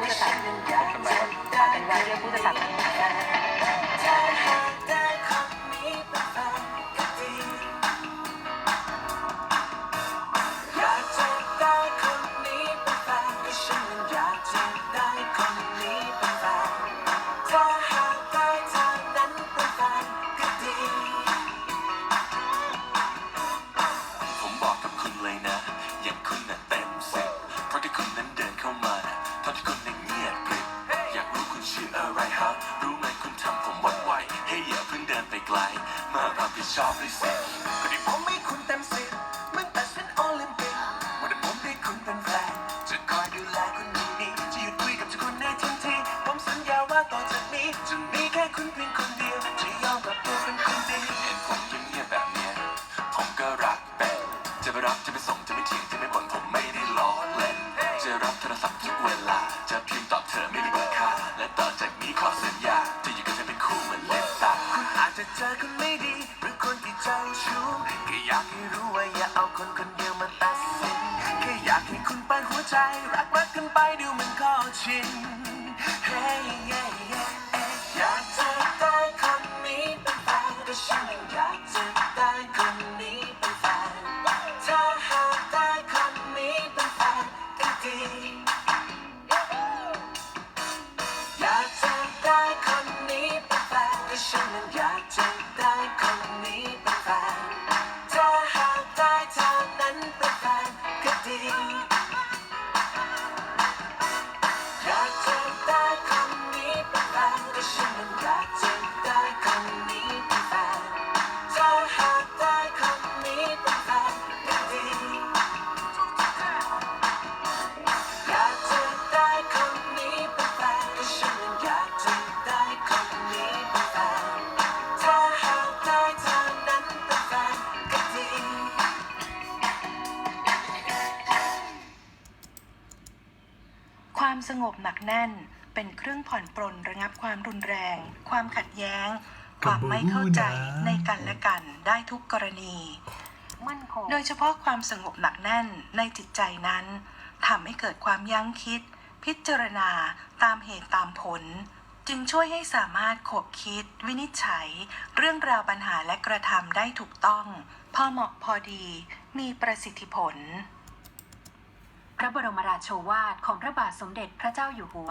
我想要的想买的想带 ลมารับผิดชอบด้วยสิ เจอคนไม่ดีหรือคนที่เจ้าชู้แค่อยากให้รู้ว่าอย่าเอาคนคนเดียวมาตัดสินแค่อยากให้คุณเปิดหัวใจ รักรักกันไปดูมันก็ชิน ความสงบหนักแน่น เป็นเครื่องผ่อนปรนระงับความรุนแรง ความขัดแย้ง ความไม่เข้าใจในกันและกันได้ทุกกรณีมั่นคงโดยเฉพาะความสงบหนักแน่นในจิตใจนั้นทำให้เกิดความยั้งคิด พิจารณาตามเหตุตามผล จึงช่วยให้สามารถขบคิด วินิจฉัย เรื่องราวปัญหาและกระทำได้ถูกต้อง พอเหมาะพอดี มีประสิทธิผลพ ระบรมราโชวาทของพระบาทสมเด็จพระเจ้าอยู่หัว